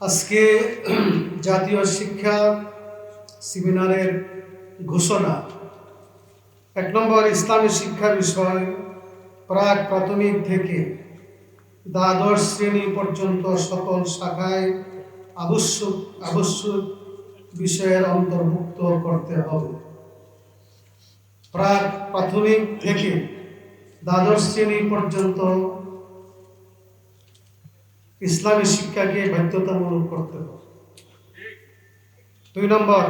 আজকে জাতীয় শিক্ষা সেমিনারের ঘোষণা। এক নম্বর ইসলামী শিক্ষা বিষয় প্রাক প্রাথমিক থেকে দ্বাদশ শ্রেণি পর্যন্ত সকল শাখায় আবশ্যক আবশ্যক বিষয়ের অন্তর্ভুক্ত করতে হবে। প্রাক প্রাথমিক থেকে দ্বাদশ শ্রেণি পর্যন্ত ইসলামী শিক্ষাকে বাধ্যতামূলক করতে হবে। দুই নম্বর,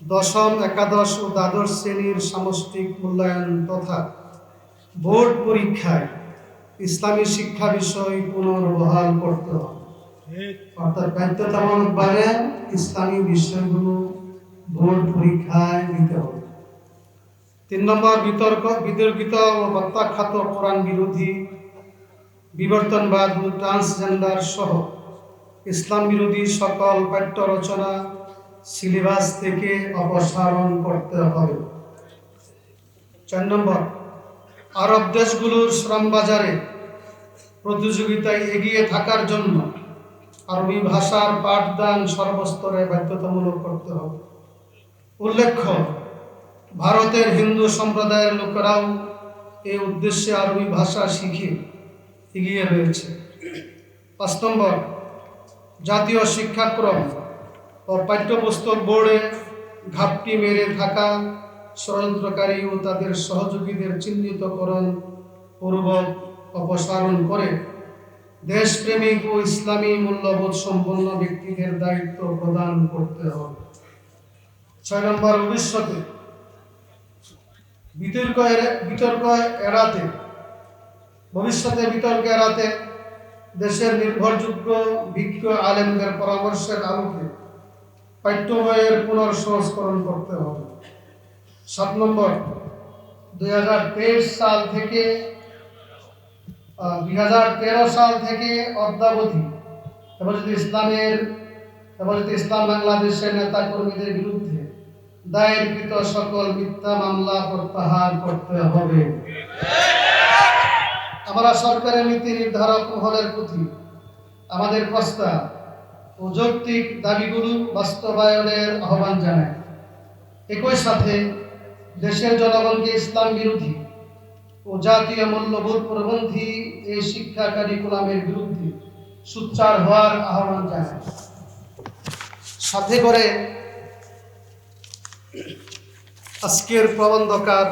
দশম, একাদশ ও দ্বাদশ শ্রেণির সামষ্টিক মূল্যায়ন তথা বোর্ড পরীক্ষায় ইসলামী শিক্ষা বিষয় পুনর্বহাল করতে হবে। অর্থাৎ বাধ্যতামূলকভাবে ইসলামী বিষয়গুলো বোর্ড পরীক্ষায় দিতে হবে। তিন নম্বর, বিতর্ক, বিতর্কিত ও প্রত্যাখ্যাত কোরআন বিরোধী বিবর্তনবাদ ও ট্রান্সজেন্ডার সহ ইসলাম বিরোধী সকল পাঠ্য রচনা সিলেবাস থেকে অপসারণ করতে হবে। চার নম্বর, আরব দেশগুলোর শ্রম বাজারে প্রতিযোগিতায় এগিয়ে থাকার জন্য আরবি ভাষার পাঠদান সর্বস্তরে বাধ্যতামূলক করতে হবে। উল্লেখ্য, ভারতের হিন্দু সম্প্রদায়ের লোকেরাও এই উদ্দেশ্যে আরবি ভাষা শিখে এগিয়ে রয়েছে। পাঁচ নম্বর, জাতীয় শিক্ষাক্রম ও পাঠ্যপুস্তক বোর্ডে ঘাপটি মেরে থাকা ষড়যন্ত্রকারী ও তাদের সহযোগীদের চিহ্নিতকরণ, পূর্বক অপসারণ করে দেশপ্রেমিক ও ইসলামী মূল্যবোধ সম্পন্ন ব্যক্তিদের দায়িত্ব প্রদান করতে হবে। ছয় নম্বর, ভবিষ্যতে বিতর্ক বিতর্ক এড়াতে ভবিষ্যতে বিতর্ক এড়াতে দেশের নির্ভরযোগ্য বিজ্ঞ আলেমদের পরামর্শের আলোকে পাঠ্য বইয়ের পুনর্সংস্করণ করতে হবে। সাত নম্বর, দুই হাজার তেইশ সাল থেকে দুই হাজার তেরো সাল থেকে অদ্যাবধি হেফাজত ইসলামের, হেফাজত ইসলাম বাংলাদেশের নেতা কর্মীদের বিরুদ্ধে দায়েরকৃত সকল মিথ্যা মামলা প্রত্যাহার করতে হবে। আমরা সরকারের নীতি নির্ধারক মহলের প্রতি আমাদের প্রস্তাব ও যৌক্তিক দাবিগুলো বাস্তবায়নের আহ্বান জানায়। একই সাথে দেশের জনগণকে ইসলাম বিরোধী ও জাতীয় মূল্যবোধ প্রবন্ধী এই শিক্ষা কারিকুলামের বিরুদ্ধে সুচ্চার হওয়ার আহ্বান জানায়। সাথে করে আজকের প্রবন্ধকার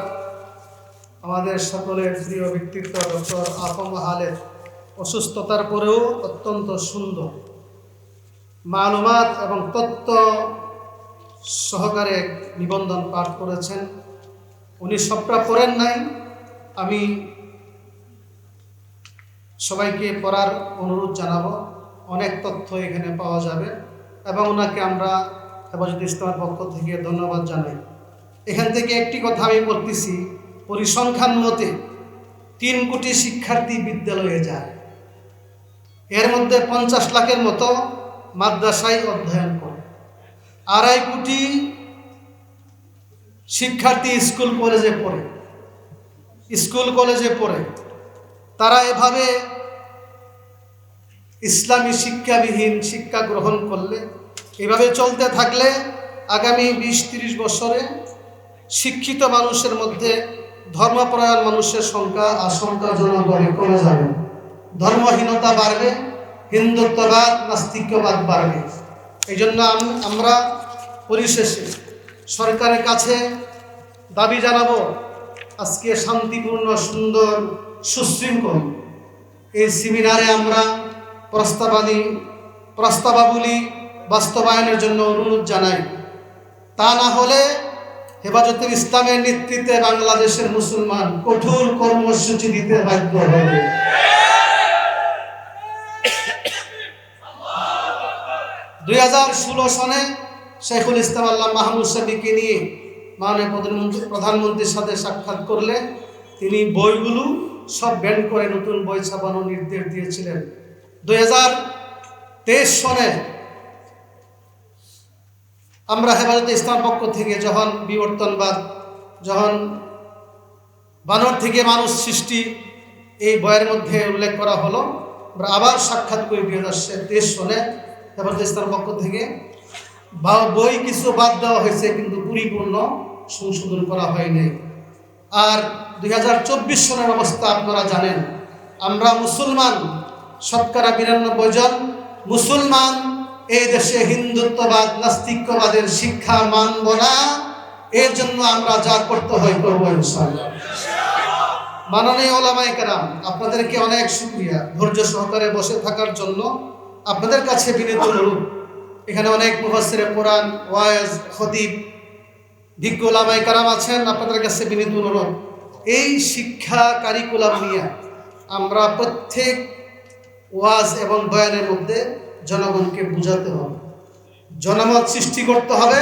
আমাদের সকলের প্রিয় ব্যক্তিত্ব ডক্টর আফম হালের অসুস্থতার পরেও অত্যন্ত সুন্দর। মালুমাত এবং তত্ত্ব সহকারে নিবন্ধন পাঠ করেছেন। উনি সবটা পড়েন নাই। আমি সবাইকে পড়ার অনুরোধ জানাব। অনেক তথ্য এখানে পাওয়া যাবে এবং ওনাকে আমরা হেফাজত ইসলামের পক্ষ থেকে ধন্যবাদ জানাই। এখান থেকে একটি কথা আমি বলতেছি। পরিসংখ্যান মতে তিন কোটি শিক্ষার্থী বিদ্যালয়ে যায়। এর মধ্যে পঞ্চাশ লাখের মতো মাদ্রাসায় অধ্যয়ন করে। আড়াই কোটি শিক্ষার্থী স্কুল কলেজে পড়ে। স্কুল কলেজে পড়ে। তারা এভাবে ইসলামী শিক্ষাবিহীন শিক্ষা গ্রহণ করলে, এভাবে চলতে থাকলে আগামী বিশ তিরিশ বছরে শিক্ষিত মানুষের মধ্যে ধর্মপরায়ণ মানুষের সংখ্যা আশঙ্কাজনকভাবে কমে যাবে। ধর্মহীনতা বাড়বে, হিন্দুত্ববাদ, নাস্তিক্যবাদ বাড়বে। এই জন্য আমরা পরিশেষে সরকারের কাছে দাবি জানাব, আজকে শান্তিপূর্ণ, সুন্দর, সুশৃঙ্খল এই সেমিনারে আমরা প্রস্তাবাদি, প্রস্তাবাবলী বাস্তবায়নের জন্য অনুরোধ জানাই। তা না হলে হেফাজতের ইসলামের নেতৃত্বে বাংলাদেশের মুসলমান কঠোর কর্মসূচি দিতে বাধ্য হবে। দুই হাজার ষোলো সনে শেখুল ইসলাম আল্লাহ মাহমুদ সাবিকে নিয়ে মাননীয় প্রধানমন্ত্রী প্রধানমন্ত্রীর সাথে সাক্ষাৎ করলে তিনি বইগুলো সব ব্যান করে নতুন বই ছাপানোর নির্দেশ দিয়েছিলেন। দুই হাজার তেইশ সনে আমরা হেফাজত ইসলাম পক্ষ থেকে যখন বিবর্তনবাদ, যখন বানর থেকে মানুষ সৃষ্টি এই বইয়ের মধ্যে উল্লেখ করা হলো, আমরা আবার সাক্ষাৎ করি দুই হাজার তেইশ সনে হেফাজত ইসলামের পক্ষ থেকে। বা- বই কিছু বাদ দেওয়া হয়েছে কিন্তু পরিপূর্ণ সংশোধন করা হয়নি। আর দুই হাজার চব্বিশ সনের অবস্থা আপনারা জানেন, আমরা মুসলমান, শতকরা বিরানব্বই জন মুসলমান এই দেশে হিন্দুত্ববাদ, নাস্তিক্যবাদের শিক্ষা মানব না। এর জন্য আমরা যা করতে হয় করব মাননীয় ওলামাই কেরাম, আপনাদেরকে অনেক শুক্রিয়া ধৈর্য সহকারে বসে থাকার জন্য। আপনাদের কাছে বিনীত অনুরোধ, এখানে অনেক মুফাসসিরে কোরআন ওয়াজ খতিব বিজ্ঞ ওলামাই কারাম আছেন, আপনাদের কাছে বিনীত অনুরোধ, এই শিক্ষা কারিকুলাম নিয়ে আমরা প্রত্যেক ওয়াজ এবং বয়ানের মধ্যে জনগণকে বুঝাতে হবে। জনমত সৃষ্টি করতে হবে।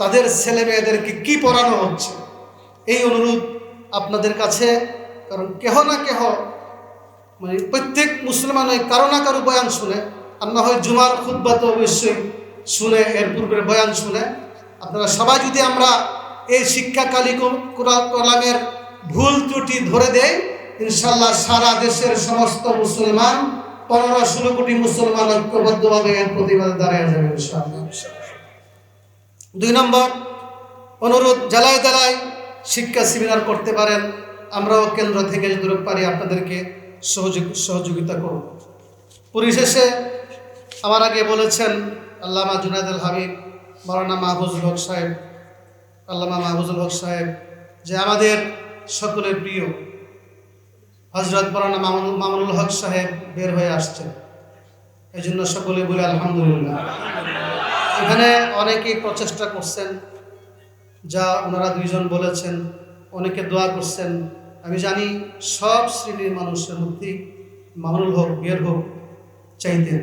তাদের ছেলে মেয়েদেরকে কি পড়ানো হচ্ছে? এই অনুরোধ আপনাদের কাছে, কারণ কেহ না কেহ মানে প্রত্যেক মুসলমান ওই কারও না কারও বয়ান শুনে, আর না হয় জুমার খুদ্া তো অবশ্যই শুনে, এর পূর্বের বয়ান শুনে। আপনারা সবাই যদি আমরা এই শিক্ষা কালী কলামের ভুল ত্রুটি ধরে দেই ইনশাল্লাহ সারা দেশের সমস্ত মুসলমান পনেরো ষোলো কোটি মুসলমান ঐক্যবদ্ধভাবে এর প্রতিবাদে দাঁড়িয়ে যাবে দুই নম্বর, অনুরোধ জেলায় জেলায় শিক্ষা সেমিনার করতে পারেন। আমরাও কেন্দ্র থেকে যতটুকু পারি, আপনাদেরকে সহযোগ, সহযোগিতা করব। পরিশেষে আমার আগে বলেছেন আল্লামা জুনায়দ হাবিব, মৌলানা মাহবুজুল হক সাহেব, আল্লামা মাহবুজুল হক সাহেব, যে আমাদের সকলের প্রিয় হজরত মৌলানা মামুন মামুনুল হক সাহেব বের হয়ে আসছেন এই জন্য সকলে বলে আলহামদুলিল্লাহ। এখানে অনেকেই প্রচেষ্টা করছেন, যা ওনারা দুইজন বলেছেন, অনেকে দোয়া করছেন। আমি জানি সব শ্রেণির মানুষের মধ্যে মামুনুল হক বের হোক, চাইতেন।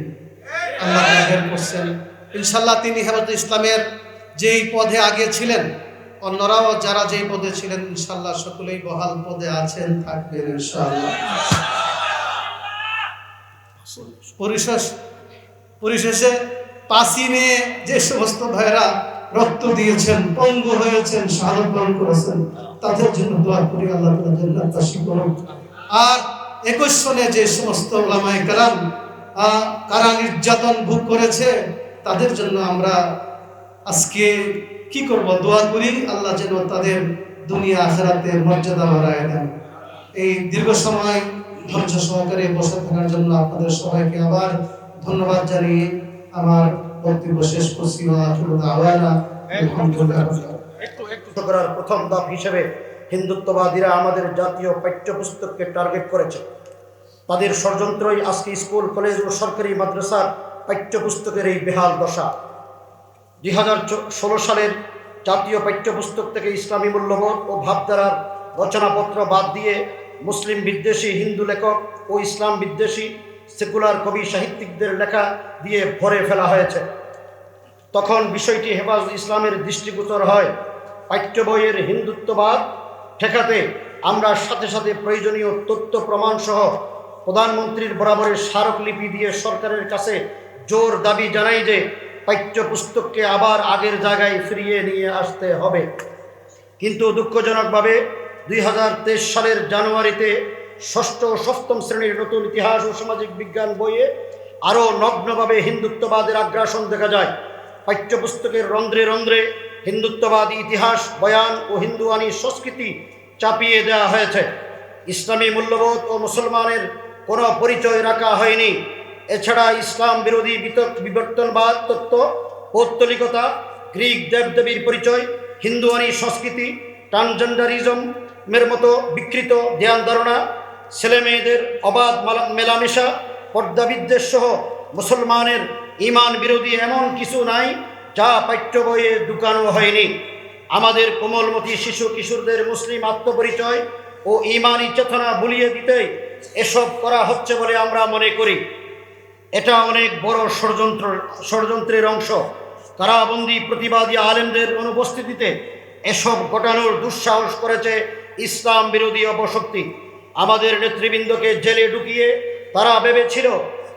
আল্লাহ বের করছেন। ইনশাল্লাহ তিনি হেফাজত ইসলামের যেই পদে আগে ছিলেন অন্যরাও যারা যেই পদে ছিলেন ইনশাল্লাহ সকলেই বহাল পদে আছেন, থাকবেন পরিশেষ, পরিশেষে পাশি নিয়ে যে সমস্ত ভাইরা রক্ত দিয়েছেন, পঙ্গু হয়েছেন শাহাদত বরণ করেছেন, তাদের জন্য দোয়া করি, আল্লাহ করুন আর একুশ সনে যে সমস্ত ওলামায়ে কালাম কারা নির্যাতন ভোগ করেছে, তাদের জন্য আমরা আজকে কি করব? দোয়া করি, আল্লাহ যেন তাদের দুনিয়া আখেরাতে মর্যাদা বাড়ায় দেন। এই দীর্ঘ সময় ধৈর্য সহকারে বসে থাকার জন্য আপনাদের সবাইকে আবার ধন্যবাদ জানিয়ে আমার বক্তব্য শেষ করছি। প্রথম ধাপ হিসেবে হিন্দুত্ববাদীরা আমাদের জাতীয় পাঠ্যপুস্তককে টার্গেট করেছে। তাদের ষড়যন্ত্রই আজকে স্কুল, কলেজ ও সরকারি মাদ্রাসার পাঠ্যপুস্তকের এই বেহাল দশা। দুই হাজার ষোলো সালের জাতীয় পাঠ্যপুস্তক থেকে ইসলামী মূল্যবোধ ও ভাবধারার রচনাপত্র বাদ দিয়ে মুসলিম বিদ্বেষী হিন্দু লেখক ও ইসলাম বিদ্বেষী সেকুলার কবি সাহিত্যিকদের লেখা দিয়ে ভরে ফেলা হয়েছে। তখন বিষয়টি হেফাজত ইসলামের দৃষ্টিগোচর হয়। পাঠ্য বইয়ের হিন্দুত্ববাদ ঠেকাতে আমরা সাথে সাথে প্রয়োজনীয় তথ্য প্রমাণ সহ প্রধানমন্ত্রীর বরাবরের স্মারকলিপি দিয়ে সরকারের কাছে জোর দাবি জানাই যে পাঠ্যপুস্তককে আবার আগের জায়গায় ফিরিয়ে নিয়ে আসতে হবে। কিন্তু দুঃখজনকভাবে দুই হাজার তেইশ সালের জানুয়ারিতে ষষ্ঠ সপ্তম শ্রেণির নতুন ইতিহাস ও সামাজিক বিজ্ঞান বইয়ে আরও নগ্নভাবে হিন্দুত্ববাদের আগ্রাসন দেখা যায়। পাঠ্যপুস্তকের রন্ধ্রে রন্ধ্রে হিন্দুত্ববাদী ইতিহাস, বয়ান ও হিন্দুয়ানি সংস্কৃতি চাপিয়ে দেওয়া হয়েছে। ইসলামী মূল্যবোধ ও মুসলমানের কোনো পরিচয় রাখা হয়নি। এছাড়া ইসলাম বিরোধী বিবর্তনবাদ, তত্ত্ব, পৌত্তলিকতা, গ্রিক দেবদেবীর পরিচয় হিন্দুয়ানি সংস্কৃতি ট্রান্সজেন্ডারিজমের মতো বিকৃত ধ্যান ধারণা, ছেলে মেয়েদের অবাধ মালা- মেলামেশা, পর্দাবিদ্বেষ সহ মুসলমানের ইমান বিরোধী এমন কিছু নাই যা পাঠ্য বইয়ে ঢুকানো হয়নি। আমাদের কোমলমতি শিশু কিশোরদের মুসলিম আত্মপরিচয় ও ইমানি চেতনা বুলিয়ে দিতে এসব করা হচ্ছে বলে আমরা মনে করি। এটা অনেক বড় ষড়যন্ত্র, ষড়যন্ত্রের অংশ। কারাবন্দী প্রতিবাদী আলেমদের অনুপস্থিতিতে এসব ঘটানোর দুঃসাহস করেছে ইসলাম বিরোধী অপশক্তি। আমাদের নেতৃবৃন্দকে জেলে ঢুকিয়ে তারা ভেবেছিল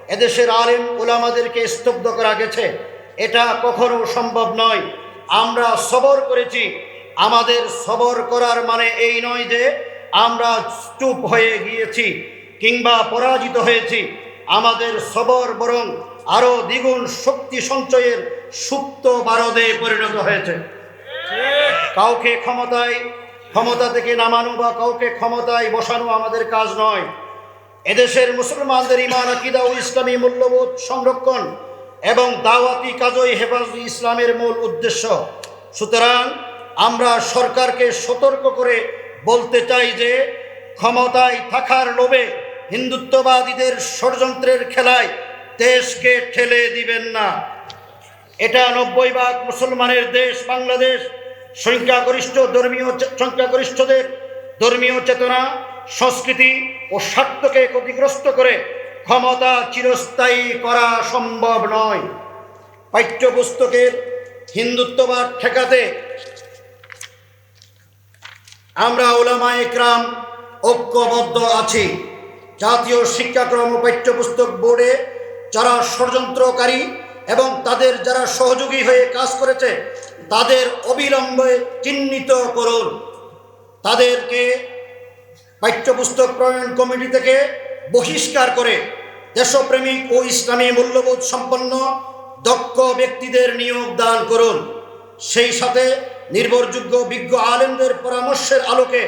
এদেশের আলেম ওলামাদেরকে স্তব্ধ করা গেছে। এটা কখনো সম্ভব নয়। আমরা সবর করেছি। আমাদের সবর করার মানে এই নয় যে আমরা চুপ হয়ে গিয়েছি কিংবা পরাজিত হয়েছি। আমাদের সবর বরং আরও দ্বিগুণ শক্তি সঞ্চয়ের সুপ্ত বারদে পরিণত হয়েছে। কাউকে ক্ষমতায়, ক্ষমতা থেকে নামানো বা কাউকে ক্ষমতায় বসানো আমাদের কাজ নয়। এদেশের মুসলমানদের ইমান আকিদা ও ইসলামী মূল্যবোধ সংরক্ষণ এবং দাওয়াতি কাজই হেফাজত ইসলামের মূল উদ্দেশ্য। সুতরাং আমরা সরকারকে সতর্ক করে বলতে চাই যে, ক্ষমতায় থাকার লোভে হিন্দুত্ববাদীদের ষড়যন্ত্রের খেলায় দেশকে ঠেলে দিবেন না। এটা নব্বই ভাগ মুসলমানের দেশ, বাংলাদেশ, সংখ্যাগরিষ্ঠ ধর্মীয় সংখ্যাগরিষ্ঠদের ধর্মীয় চেতনা, সংস্কৃতি ও স্বার্থকে ক্ষতিগ্রস্ত করে ক্ষমতা চিরস্থায়ী করা সম্ভব নয়। পাঠ্যপুস্তকের হিন্দুত্ববাদ ঠেকাতে আমরা ওলামা একরাম ঐক্যবদ্ধ আছি। জাতীয় শিক্ষাক্রম ও পাঠ্যপুস্তক বোর্ডে যারা ষড়যন্ত্রকারী এবং তাদের যারা সহযোগী হয়ে কাজ করেছে, তাদের অবিলম্বে চিহ্নিত করুন। তাদেরকে পাঠ্যপুস্তক প্রণয়ন কমিটি থেকে বহিষ্কার করে দেশপ্রেমিক ও ইসলামী মূল্যবোধ সম্পন্ন দক্ষ ব্যক্তিদের নিয়োগ দান করুন। সেই সাথে নির্ভরযোগ্য বিজ্ঞ আলেমদের পরামর্শের আলোকে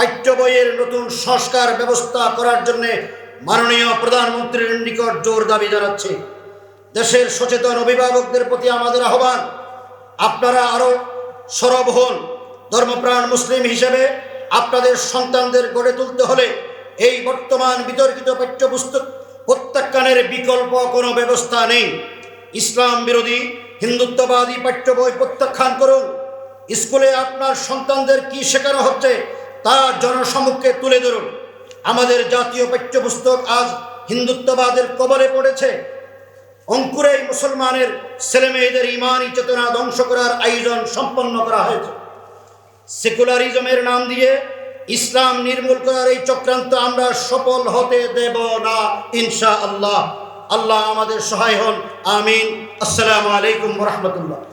পাঠ্য বইয়ের নতুন সংস্কার ব্যবস্থা করার জন্য মাননীয় প্রধানমন্ত্রীর নিকট জোর দাবি জানাচ্ছি। দেশের সচেতন অভিভাবকদের প্রতি আমাদের আহ্বান, আপনারা আরও সরব হন। ধর্মপ্রাণ মুসলিম হিসেবে আপনাদের সন্তানদের গড়ে তুলতে হলে এই বর্তমান বিতর্কিত পাঠ্যপুস্তক প্রত্যাখ্যানের বিকল্প কোনো ব্যবস্থা নেই। ইসলাম বিরোধী হিন্দুত্ববাদী পাঠ্য বই প্রত্যাখ্যান করুন। স্কুলে আপনার সন্তানদের কি শেখানো হচ্ছে? তা জনসমক্ষে তুলে ধরুন। আমাদের জাতীয় পাঠ্যপুস্তক আজ হিন্দুত্ববাদের কবলে পড়েছে। অঙ্কুরে মুসলমানের ছেলেমেয়েদের ইমানি চেতনা ধ্বংস করার আয়োজন সম্পন্ন করা হয়েছে। সেকুলারিজমের নাম দিয়ে ইসলাম নির্মূল করার এই চক্রান্ত আমরা সফল হতে দেব না ইনশা আল্লাহ আল্লাহ আমাদের সহায় হন। আমিন। আসসালামু আলাইকুম রহমতুল্লাহ।